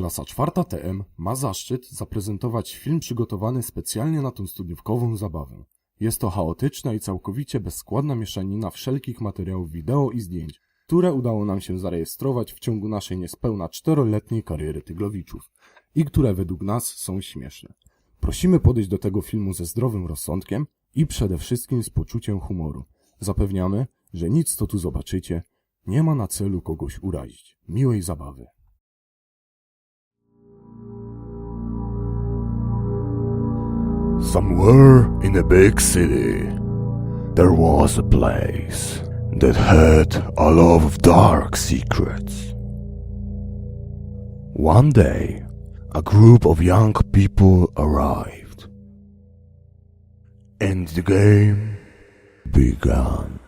Klasa czwarta TM ma zaszczyt zaprezentować film przygotowany specjalnie na tą studniówkową zabawę. Jest to chaotyczna i całkowicie bezskładna mieszanina wszelkich materiałów wideo i zdjęć, które udało nam się zarejestrować w ciągu naszej niespełna czteroletniej kariery Tyglowiczów i które według nas są śmieszne. Prosimy podejść do tego filmu ze zdrowym rozsądkiem i przede wszystkim z poczuciem humoru. Zapewniamy, że nic co tu zobaczycie nie ma na celu kogoś urazić. Miłej zabawy. Somewhere in a big city, there was a place that had a lot of dark secrets. One day, a group of young people arrived, and the game began.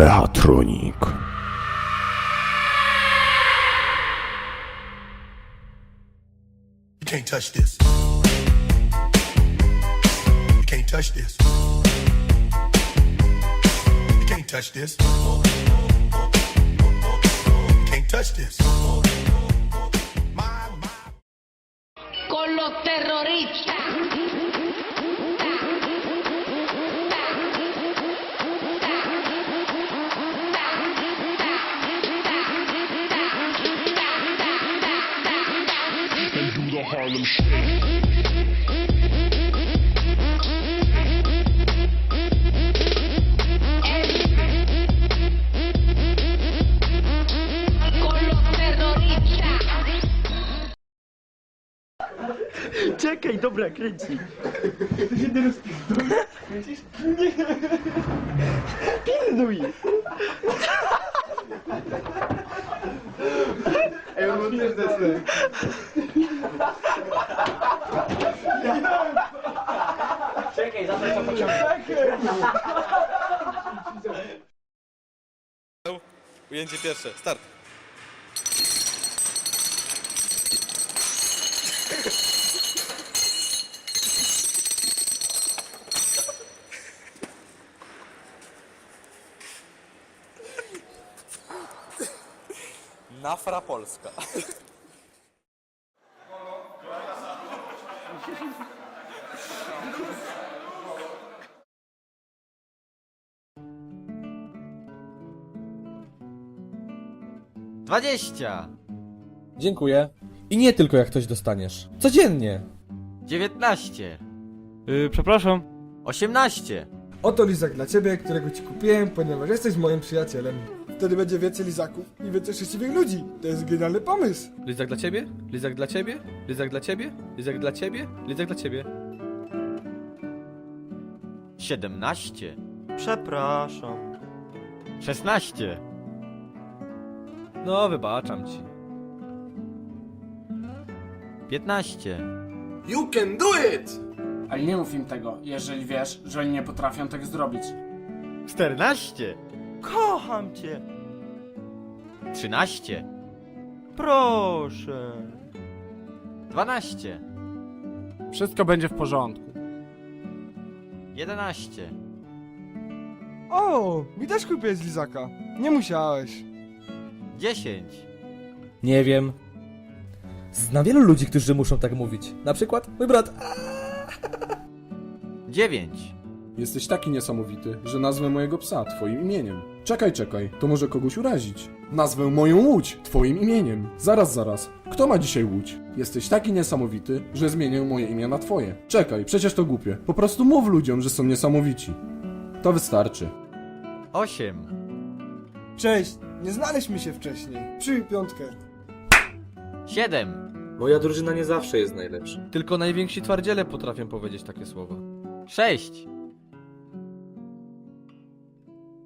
Mechatronik. You can't touch this. You can't touch this. You can't touch this. You can't touch this. My, my. con los terroristas. Czekaj, dobra, kręci. Pilnuj! Czekaj, zawsze to pociągnę. Ujęcie pierwsze, start. Nafra Polska. Dwadzieścia, Dziękuję. I nie tylko jak coś dostaniesz. Codziennie. dziewiętnaście, Yy, przepraszam. osiemnaście, Oto lizak dla ciebie, którego ci kupiłem, ponieważ jesteś moim przyjacielem. Wtedy będzie więcej lizaków i więcej szczęśliwych ludzi. To jest genialny pomysł. Lizak dla ciebie, lizak dla ciebie, lizak dla ciebie, lizak dla ciebie, lizak dla ciebie. siedemnaście, Przepraszam. szesnaście, No, wybaczam ci. piętnaście, You can do it! Ale nie mów im tego, jeżeli wiesz, że oni nie potrafią tego zrobić. czternaście, Kocham cię. trzynaście, Proszę. dwanaście, Wszystko będzie w porządku. jedenaście, O, mi też kupiłeś lizaka. Nie musiałeś. dziesięć, Nie wiem. Znam wielu ludzi, którzy muszą tak mówić. Na przykład mój brat. Dziewięć, Jesteś taki niesamowity, że nazwę mojego psa twoim imieniem. Czekaj, czekaj, to może kogoś urazić. Nazwę moją łódź twoim imieniem. Zaraz, zaraz. Kto ma dzisiaj łódź? Jesteś taki niesamowity, że zmienię moje imię na twoje. Czekaj, przecież to głupie. Po prostu mów ludziom, że są niesamowici. To wystarczy. osiem, Cześć, nie znaliśmy się wcześniej. Przyjmij piątkę. siedem, Moja drużyna nie zawsze jest najlepsza. Tylko najwięksi twardziele potrafią powiedzieć takie słowa. Sześć,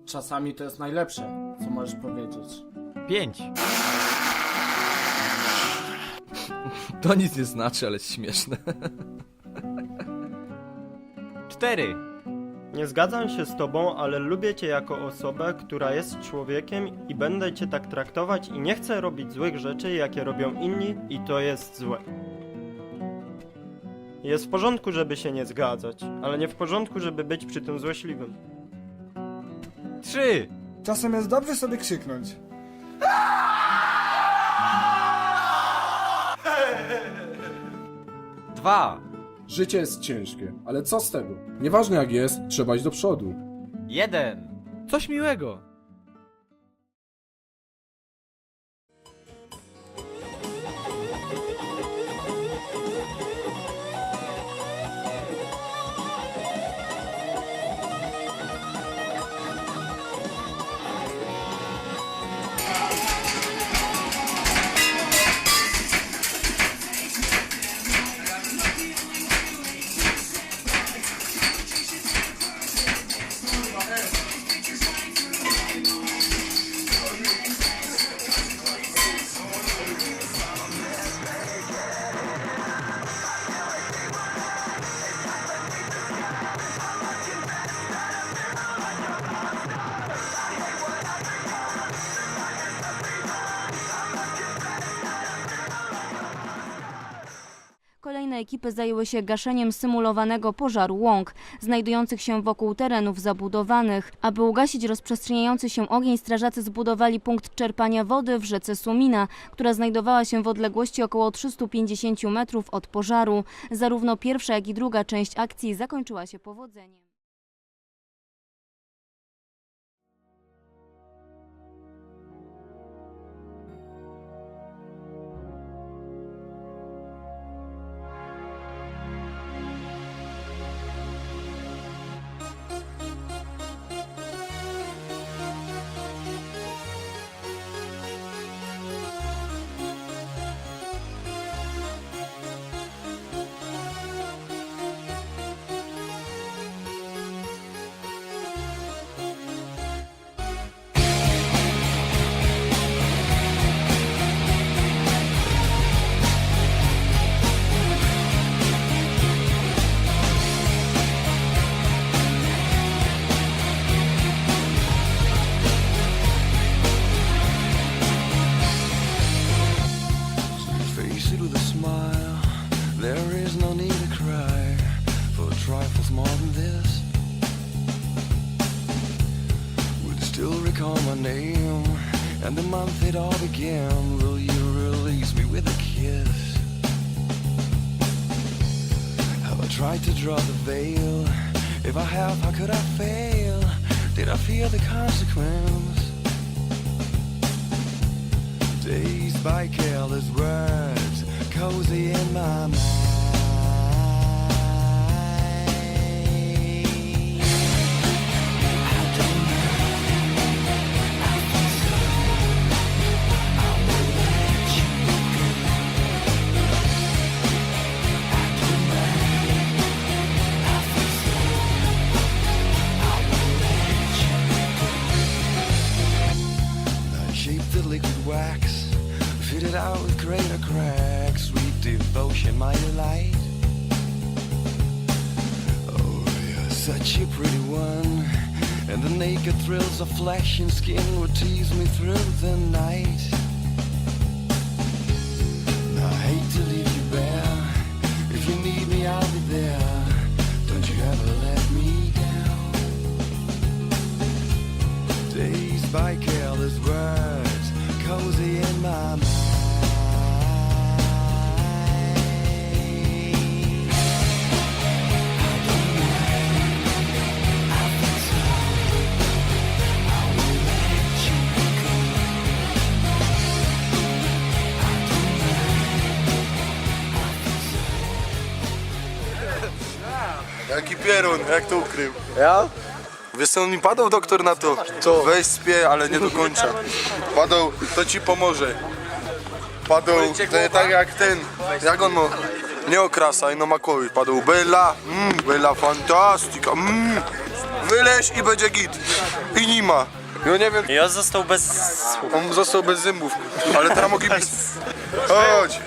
Czasami to jest najlepsze, co możesz powiedzieć. pięć, To nic nie znaczy, ale śmieszne. cztery, Nie zgadzam się z tobą, ale lubię cię jako osobę, która jest człowiekiem i będę cię tak traktować i nie chcę robić złych rzeczy, jakie robią inni i to jest złe. Jest w porządku, żeby się nie zgadzać, ale nie w porządku, żeby być przy tym złośliwym. Trzy. Czasem jest dobrze sobie krzyknąć. Dwa. Życie jest ciężkie, ale co z tego? Nieważne jak jest, trzeba iść do przodu. Jeden. Coś miłego. Ekipy zajęły się gaszeniem symulowanego pożaru łąk, znajdujących się wokół terenów zabudowanych. Aby ugasić rozprzestrzeniający się ogień, strażacy zbudowali punkt czerpania wody w rzece Sumina, która znajdowała się w odległości około 350 metrów od pożaru. Zarówno pierwsza, jak i druga część akcji zakończyła się powodzeniem. Did I feel the consequence? Dazed by careless words, cozy in my mind. Cracks. Sweet devotion, my delight. Oh, you're such a pretty one. And the naked thrills of flesh and skin would tease me through the night. Now, I hate to leave you bare. If you need me, I'll be there. Don't you ever let me down. Days by Jaki pierun, jak to ukrył? Ja? Wiesz co, on mi padał doktor na to. Co? Weź spie, ale nie do końca. Padał, to ci pomoże. Padał, to jest tak jak ten, jak on ma, nie okrasaj, no Makowi. Padał Bella, mm, Bella fantastica, mm. Wyleź i będzie git. I nie ma. Ja nie wiem, Ja został bez on został bez zębów, ale teraz mogli być... Chodź.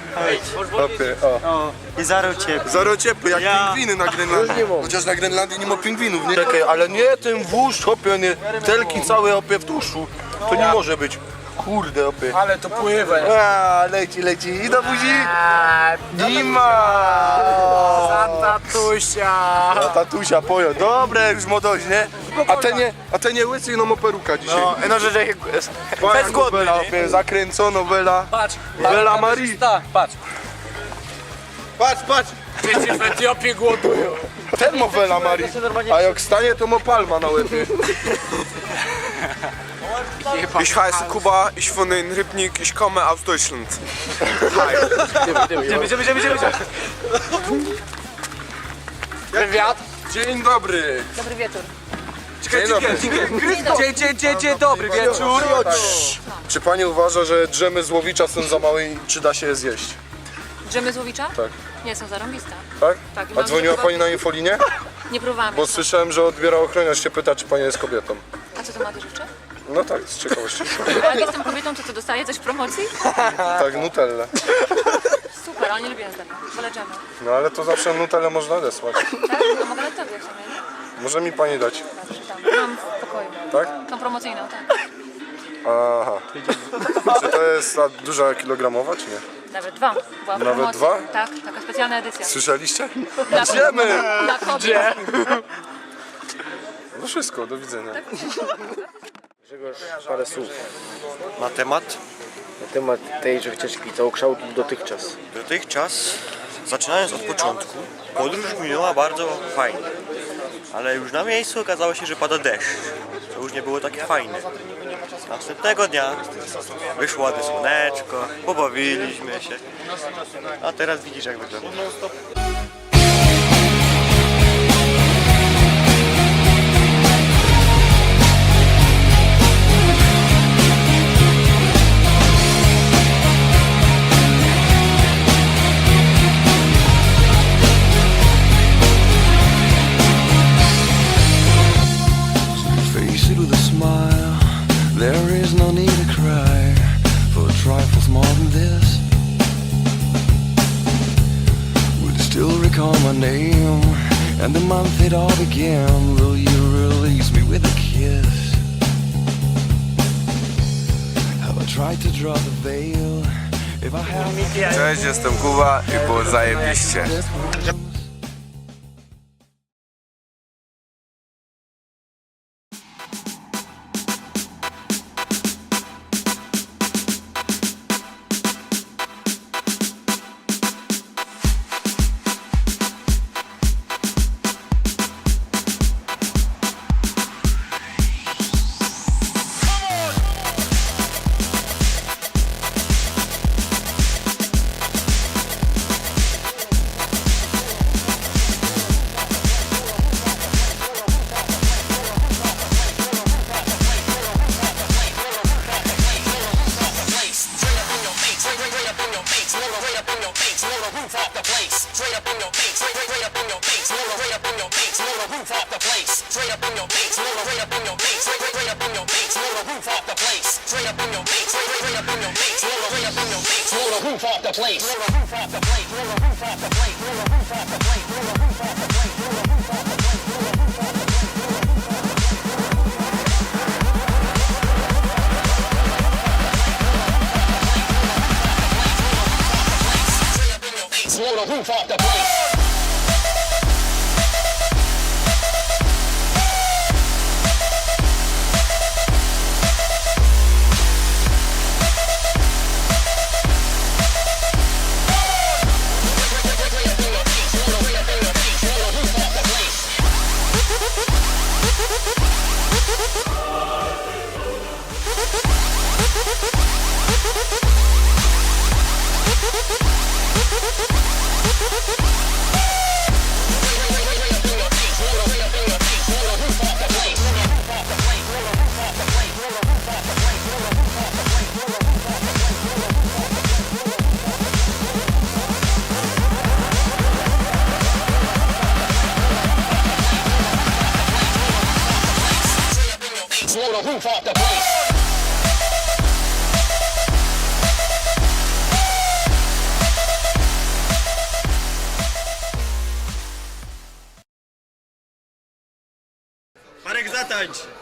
Hopie, o. O, i zaro cię. Zero ciepły, jak Ja. pingwiny na Grenlandii. Chociaż na Grenlandii nie ma pingwinów, nie? Czekaj, ale nie ten wóz, hopie, nie, telki całe hopie w tłuszczu. To nie może być. Kurde, opy. Ale to pływa. A, leci, leci. I do buzi. Nie ma. Santa Tusia. No, tatusia, pojo. Dobre, już młodość, nie? A te nie, a te nie łysy, no ma peruka dzisiaj. No, no że że Bez głodny, Bela, opie, zakręcono, Bela. Patrz. Bela Marie. Tak, patrz. Patrz, patrz. Przecież w Etiopii głodują. Ten ma Bela Marie. A jak stanie, to ma palma na łebie. Ich heiße Kuba, ich wohne in Rybnik, ich komme aus Deutschland. Idziemy, idziemy, idziemy, idziemy. Wywiad. Dzień dobry. Dobry wieczór. Dzień dobry. Dzień, dzień, dzień, dzień dobry wieczór. Czy pani uważa, że drzemy z łowicza są za małe i czy da się je zjeść? Drzemy z Łowicza? Tak. Nie, są zarąbiste. Tak? Tak, i A mam dzwoniła chyba- pani na infolinię? Nie próbowałam Bo jeszcze. słyszałem, że odbiera ochroniarz się pyta, czy pani jest kobietą. A co to ma do rzeczy? No tak, z ciekawości. A jak jestem kobietą, to co, dostaję coś w promocji? Tak, nutellę. Super, ale nie lubię zdania. Wolę dżemy. No ale to zawsze nutellę można odesłać. Tak? No mogę dać tobie w sumie. Może mi pani dać, tam. Mam w pokoju. tak? Tą promocyjną, tak. Aha. Czy to jest ta duża kilogramowa, czy nie? Nawet dwa. Była w Nawet promocji. dwa? Tak, taka specjalna edycja. Słyszeliście? Dla Idziemy! Dla kobiet. No wszystko, do widzenia. Parę słów Na temat? na temat tejże wycieczki, całokształtu dotychczas. Dotychczas, zaczynając od początku, podróż minęła bardzo fajnie. Ale już na miejscu okazało się, że pada deszcz. To już nie było takie fajne. Następnego dnia wyszło ładne słoneczko, pobawiliśmy się. A teraz widzisz jak wygląda. Still recall my name and the month it all began. Will you release me with a kiss? Have I tried to draw the veil? If I have. Cześć, jestem Kuba i było zajebiście. roof off the place, straight up in your face, straight, straight, straight up in your face, blow the up in your face, blow the roof off the place, straight up in your face, blow the rate up in your face, straight, straight, straight up in your face, blow the roof off the place, straight up in your face, straight, straight, straight up in your face, blow the up in your face, blow the roof off the place, blow the roof off the place, blow the roof off the place. Slow the roof off the place? дальше.